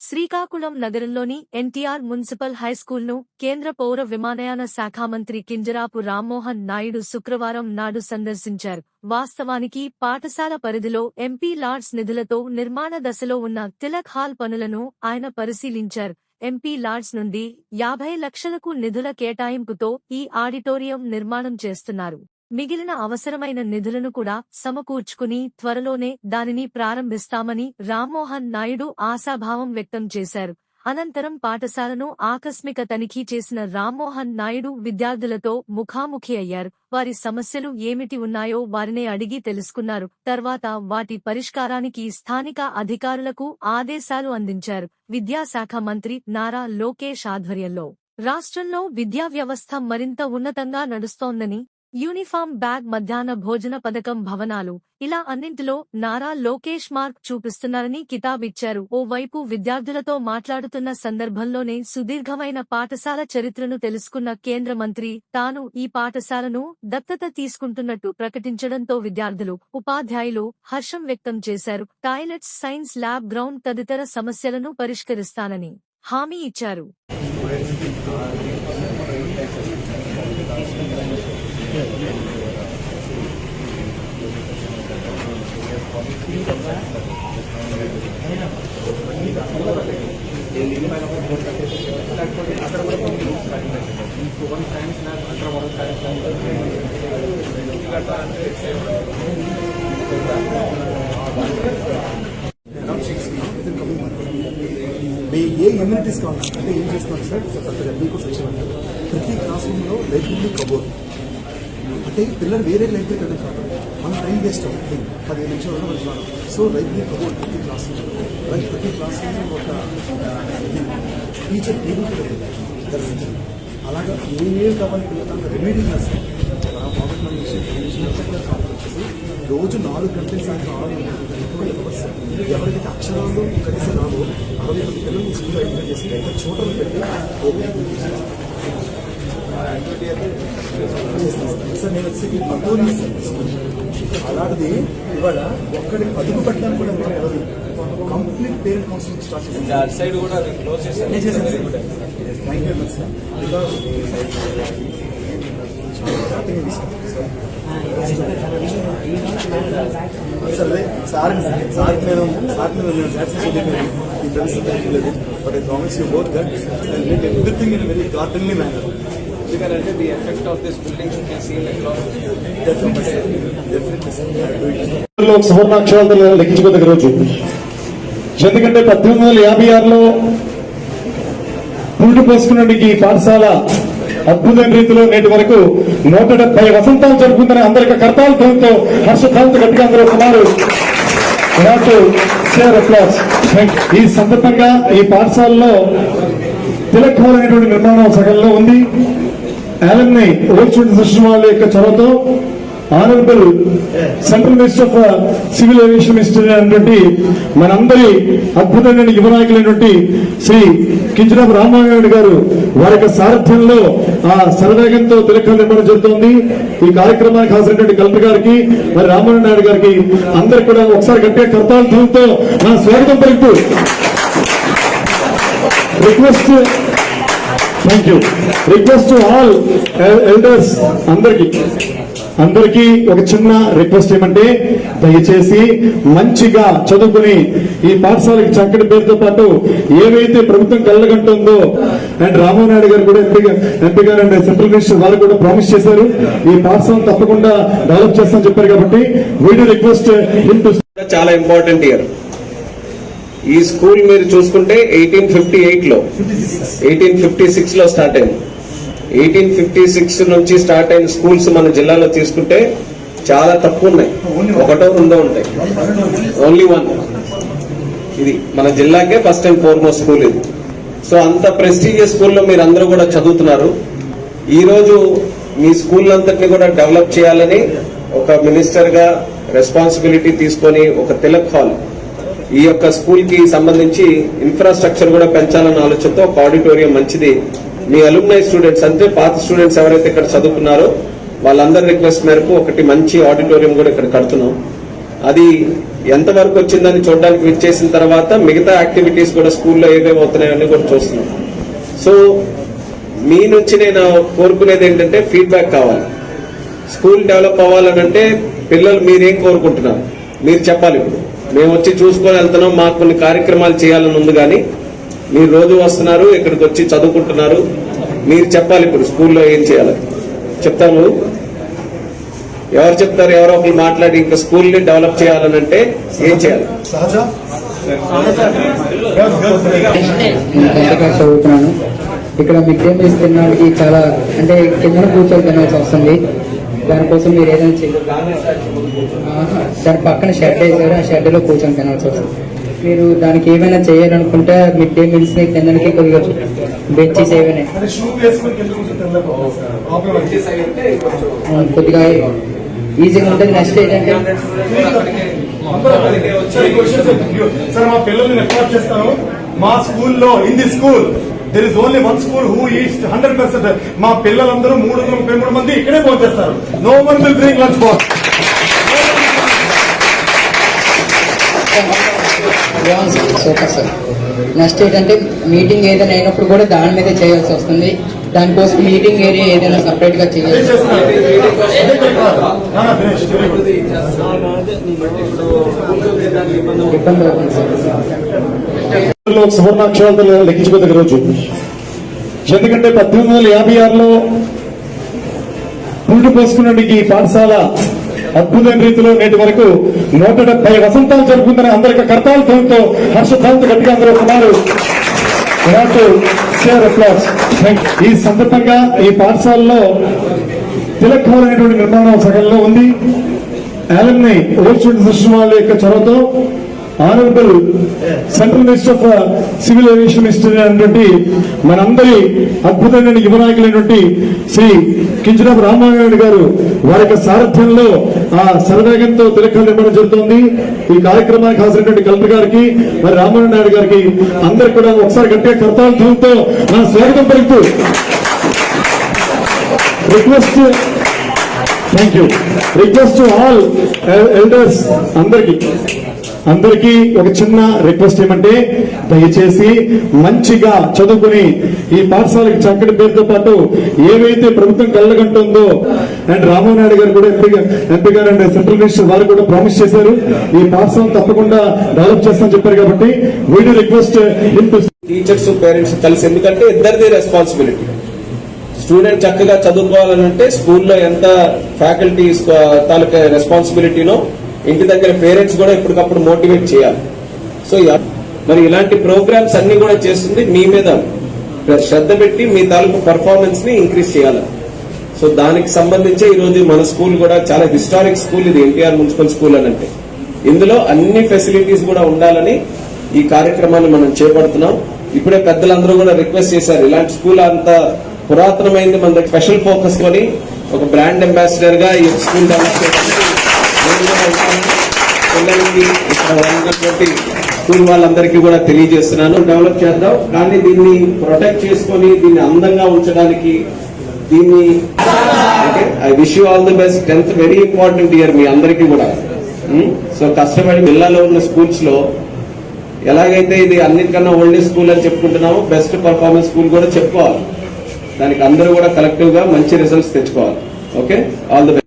శ్రీకాకుళం నగరంలోని ఎన్టీఆర్ మున్సిపల్ హైస్కూల్ను కేంద్ర పౌర విమానయాన శాఖ మంత్రి కింజరాపు రామ్మోహన్ నాయుడు శుక్రవారం నాడు సందర్శించారు. వాస్తవానికి పాఠశాల పరిధిలో ఎంపీ లాడ్స్ నిధులతో నిర్మాణ దశలో ఉన్న తిలక్ హాల్ పనులను ఆయన పరిశీలించారు. ఎంపీ లాడ్స్ నుండి యాభై లక్షలకు నిధుల కేటాయింపుతో ఈ ఆడిటోరియం నిర్మాణం చేస్తున్నారు. మిగిలిన అవసరమైన నిధులను కూడా సమకూర్చుకుని త్వరలోనే దానిని ప్రారంభిస్తామని రామ్మోహన్ నాయుడు ఆశాభావం వ్యక్తం చేశారు. అనంతరం పాఠశాలను ఆకస్మిక తనిఖీ చేసిన రామ్మోహన్ నాయుడు విద్యార్థులతో ముఖాముఖి అయ్యారు. వారి సమస్యలు ఏమిటి ఉన్నాయో వారినే అడిగి తెలుసుకున్నారు. తర్వాత వాటి పరిష్కారానికి స్థానిక అధికారులకు ఆదేశాలు అందించారు. విద్యాశాఖ మంత్రి నారా లోకేష్ ఆధ్వర్యంలో. రాష్ట్రంలో విద్యా వ్యవస్థ మరింత ఉన్నతంగా నడుస్తోందని యూనిఫామ్ బ్యాగ్ మధ్యాహ్న భోజన పథకం భవనాలు. ఇలా అన్నింటిలో నారా లోకేష్ మార్క్ చూపిస్తున్నారని కితాబిచ్చారు ఇచ్చారు. ఓవైపు విద్యార్థులతో మాట్లాడుతున్న సందర్భంలోనే సుదీర్ఘమైన పాఠశాల చరిత్రను తెలుసుకున్న కేంద్ర మంత్రి తాను ఈ పాఠశాలను దత్తత తీసుకుంటున్నట్టు ప్రకటించడంతో విద్యార్థులు ఉపాధ్యాయులు హర్షం వ్యక్తం చేశారు. టాయిలెట్స్ సైన్స్ ల్యాబ్ గ్రౌండ్ తదితర సమస్యలను పరిష్కరిస్తానని హామీ ఇచ్చారు మీ ఏ ఎమ్యూనిటీస్ కావాలి అంటే ఏం చేస్తున్నారు సార్? మీకు సెక్షన్ అంటారు ప్రతి క్లాస్ రూమ్లో లైబ్రరీ కబోర్డ్ అంటే పిల్లలు వేరే లైఫ్ కదా కాదు. మన టైం వేస్ట్ అవుతుంది. పదిహేను నిమిషాలు మనకి రాదు సో లైబ్రరీ కబోర్డ్ ప్రతి క్లాస్ రూమ్ ప్రతి క్లాస్ ఒక టీచర్ టేబుల్ కూడా అలాగా ఏమేమి కావాలి పిల్లలకి రెమెడీ క్లాస్ బాబు మన వచ్చేసి రోజు నాలుగు గంటల సాయంత్రం ఆరు గంటల ఎవరికైతే అక్షరాలు కలిసి రావు అరవై మంది పిల్లలు స్కూల్ ఎంటర్ చేసి చోటలు పెట్టి సార్ నేను వచ్చి పకోనీ అలాంటిది ఇవాళ ఒక్కడి అదుపు పెట్టడానికి కూడా మనం కంప్లీట్ పేరెంట్ కౌన్సిలింగ్ స్టార్ట్ చేసింది అటు సైడ్ కూడా క్లోజ్ చేశారు నేను చేశాను sir thank you very much sir because starting తీసుకుంటాం sir sir sir sir sir నేను నేను సాటిస్ఫై చేయలేదు ఈ ఫ్రెండ్స్ లేదు but I promise you both that make everything in very gardenly manner ఎందుకంటే the effect of this building you can see across definitely sir definitely సార్లో సువర్ణాక్షరాలతో లెక్కించుకోదగ్గ రోజు. ఎందుకంటే పద్దెనిమిది వందల యాభై ఆరులో పురుడు పోసుకున్నటువంటి ఈ పాఠశాల అద్భుతమైన రీతిలో నేటి వరకు నూట డెబ్బై వసంతాలు జరుపుకుందని అందరికి కర్తాలతో హర్షధాలతో గట్టిగా అందరూ ఉన్నారు ఈ సందర్భంగా ఈ పాఠశాలలో తిలక్ హాల్ అనేటువంటి నిర్మాణం సగంలో ఉంది. ఆలమ్ని ఓల్డ్ స్టూడెంట్ వాళ్ళ యొక్క చొరవతో honourable central minister of civil aviation minister అయినటువంటి మనందరి అద్భుతమైన యువ నాయకులైనటువంటి శ్రీ కింజరాపు రామారాయుడు గారు వారి యొక్క సారథ్యంలో ఆ సరవేగంతో తిలక నిర్మాణం జరుగుతోంది. ఈ కార్యక్రమానికి హాజరైనటువంటి కలెక్టర్ గారికి మరి రామారాయణ నాయుడు గారికి అందరికి కూడా ఒకసారి గట్టిగా కర్తాలతో మన స్వాగతం పలుకుతూ. Request thank you request all elders అందరికి. అందరికీ ఒక చిన్న రిక్వెస్ట్ ఏమంటే దయచేసి మంచిగా చదువుకుని ఈ పాఠశాలకి చక్కటి పేరుతో పాటు ఏవైతే ప్రభుత్వం కళ్ళగంటుందో అండ్ రామానాయుడు నాయుడు గారు కూడా MP MP garu and central minister వాళ్ళు కూడా ప్రామిస్ చేశారు. ఈ పాఠశాలను తప్పకుండా డెవలప్ చేస్తామని చెప్పారు కాబట్టి వీడియో రిక్వెస్ట్ చాలా ఇంపార్టెంట్ ఇయర్ ఈ స్కూల్ మీరు చూసుకుంటే ఎయిటీన్ ఫిఫ్టీ ఎయిట్లో. ఎయిటీన్ ఫిఫ్టీ సిక్స్లో స్టార్ట్ అయింది. ఎయిటీన్ ఫిఫ్టీ సిక్స్ నుంచి స్టార్ట్ అయిన స్కూల్స్ మన జిల్లాలో తీసుకుంటే చాలా తక్కువ ఉన్నాయి. ఒకటో రెండో ఉంటాయి. ఓన్లీ వన్ ఇది మన జిల్లాకే ఫస్ట్ అండ్ ఫోర్మోస్ట్ స్కూల్ ఇది. సో అంత ప్రెస్టీజియస్ స్కూల్లో మీరు అందరూ కూడా చదువుతున్నారు. ఈరోజు మీ స్కూల్ అంతటిని కూడా డెవలప్ చేయాలని ఒక మినిస్టర్గా రెస్పాన్సిబిలిటీ తీసుకొని ఒక తిలక్ హాల్ ఈ యొక్క స్కూల్కి సంబంధించి ఇన్ఫ్రాస్ట్రక్చర్ కూడా పెంచాలన్న ఆలోచనతో ఒక ఆడిటోరియం మంచిది. మీ అలుమ్నై స్టూడెంట్స్ అంటే పాత స్టూడెంట్స్ ఎవరైతే ఇక్కడ చదువుకున్నారో వాళ్ళందరి రిక్వెస్ట్ మేరకు ఒకటి మంచి ఆడిటోరియం కూడా ఇక్కడ కడుతున్నాం. అది ఎంతవరకు వచ్చిందని చూడడానికి విచ్చేసిన తర్వాత మిగతా యాక్టివిటీస్ కూడా స్కూల్లో ఏమేమి అవుతున్నాయని కూడా చూస్తున్నాం. సో మీ నుంచి నేను కోరుకునేది ఏంటంటే ఫీడ్బ్యాక్ కావాలి. స్కూల్ డెవలప్ అవ్వాలనంటే పిల్లలు మీరేం కోరుకుంటున్నారు? మీరు చెప్పాలి ఇప్పుడు. మేము వచ్చి చూసుకొని వెళ్తున్నాం మాకు కొన్ని కార్యక్రమాలు చేయాలని ఉంది కానీ మీరు రోజు వస్తున్నారు ఇక్కడికి వచ్చి చదువుకుంటున్నారు. మీరు చెప్పాలి ఇప్పుడు స్కూల్లో ఏం చేయాలి. చెప్తాను. ఎవరు చెప్తారు ఎవరో ఒకరు మాట్లాడి ఇంకా స్కూల్ని డెవలప్ చేయాలనంటే ఏం చేయాలి? చదువుతున్నాను? ఇక్కడ మిడ్ డే మీల్స్ తినడానికి చాలా అంటే కింద కూర్చొని తినాల్సి వస్తుంది. దానికోసం మీరు ఏదైనా చేయాలి దాని పక్కన షెడ్ వేసారు ఆ షెడ్లో కూర్చొని తినాల్సి వస్తుంది. మీరు దానికి ఏమైనా చేయాలనుకుంటే మిడ్ డే మీల్స్ని తినడానికి కొద్దిగా బెంచెస్ ఏమైనా కొద్దిగా ఈజీగా ఉంటుంది. నెక్స్ట్ ఏంటంటే సార్ మా పిల్లల్ని రికార్డ్ చేస్తాను. మా స్కూల్లో in the school there is only one school who is hundred percent మా పిల్లలందరూ మూడు వందల ముప్పై మూడు మంది ఇక్కడే పనిచేస్తారు no one will bring lunch box super sir next ఏంటంటే మీటింగ్ ఏదైనా అయినప్పుడు కూడా దాని మీదే చేయాల్సి వస్తుంది. దానికోసం మీటింగ్ ఏరియా ఏదైనా సపరేట్గా చేయాలి. ఇబ్బంది అవుతుంది. సార్ సువర్ణాక్షరాలతో లెక్కించుకోదగ్గ రోజు. ఎందుకంటే పద్దెనిమిది వందల యాభై ఆరులో పురుడు పోసుకున్నటువంటి ఈ పాఠశాల అద్భుతమైన రీతిలో నేటి వరకు నూట డెబ్బై వసంతాలు జరుపుకుందని అందరికీ కర్తాలతో హర్షతాలతో గట్టిగా అందరూ ఉన్నారు. ఈ సందర్భంగా ఈ పాఠశాలలో తిలక్ భవన్ అనేటువంటి నిర్మాణం సగంలో ఉంది. యాలమ్ని ఓల్డ్ స్టూడెంట్ సిస్టమ్ వాళ్ళ యొక్క చొరవతో honourable central minister of civil aviation minister అయినటువంటి మనందరి అద్భుతమైన యువనాయకులైనటువంటి శ్రీ కింజరాపు రామమోహన్ గారు వారి యొక్క సారథ్యంలో ఆ సరదాగంతో తిరకాల నిర్మాణం జరుగుతోంది. ఈ కార్యక్రమానికి హాజరైనటువంటి కలెక్టర్ గారికి మరి రామమోహన్ నాయుడు గారికి అందరికి కూడా ఒకసారి గట్టిగా కర్తాలతో మన స్వాగతం పలుకుతూ request thank you request all elders అందరికీ. అందరికీ ఒక చిన్న రిక్వెస్ట్ ఏమంటే దయచేసి మంచిగా చదువుకుని ఈ పాఠశాలకి చక్కటి పేరుతో పాటు ఏవైతే ప్రభుత్వం కళ్ళగంటుందో అండ్ రామానాయుడు గారు కూడా MP MP garu and central minister వారు కూడా ప్రామిస్ చేశారు. ఈ పాఠశాలను తప్పకుండా డెవలప్ చేస్తామని చెప్పారు కాబట్టి వీడియో రిక్వెస్ట్ టీచర్స్ పేరెంట్స్ కలిసి ఎందుకంటే ఇద్దరిది రెస్పాన్సిబిలిటీ స్టూడెంట్ చక్కగా చదువుకోవాలనంటే స్కూల్లో ఎంత ఫ్యాకల్టీ తాలూకా రెస్పాన్సిబిలిటీనో ఇంటి దగ్గర పేరెంట్స్ కూడా ఎప్పటికప్పుడు మోటివేట్ చేయాలి. సో మరి ఇలాంటి ప్రోగ్రామ్స్ అన్ని కూడా చేస్తుంది మీ మీద శ్రద్ధ పెట్టి మీ తాలూకు పర్ఫార్మెన్స్ని ఇంక్రీజ్ చేయాలి. సో దానికి సంబంధించి ఈరోజు మన స్కూల్ కూడా చాలా హిస్టారిక్ స్కూల్ ఇది ఎన్టీఆర్ మున్సిపల్ స్కూల్ అని అంటే. ఇందులో అన్ని ఫెసిలిటీస్ కూడా ఉండాలని ఈ కార్యక్రమాన్ని మనం చేపడుతున్నాం. ఇప్పుడే పెద్దలందరూ కూడా రిక్వెస్ట్ చేశారు. ఇలాంటి స్కూల్ అంత పురాతనమైంది. మన స్పెషల్ ఫోకస్ కొని ఒక బ్రాండ్ అంబాసిడర్గా ఈ స్కూల్ డెవలప్ చేయడానికి పిల్లలకి ఇక్కడ ఉన్నటువంటి స్కూల్ వాళ్ళందరికీ కూడా తెలియజేస్తున్నాను. డెవలప్ చేద్దాం. కానీ దీన్ని ప్రొటెక్ట్ చేసుకొని దీన్ని అందంగా ఉంచడానికి దీన్ని అంటే I wish you all the best tenth very important year మీ అందరికీ కూడా. సో కష్టపడి జిల్లాలో ఉన్న స్కూల్స్లో ఎలాగైతే ఇది అన్నిటికన్నా ఓల్డెస్ట్ స్కూల్ అని చెప్పుకుంటున్నామో బెస్ట్ పర్ఫార్మెన్స్ స్కూల్ కూడా చెప్పుకోవాలి. దానికి అందరూ కూడా కలెక్టివ్గా మంచి రిజల్ట్స్ తెచ్చుకోవాలి. Okay all the best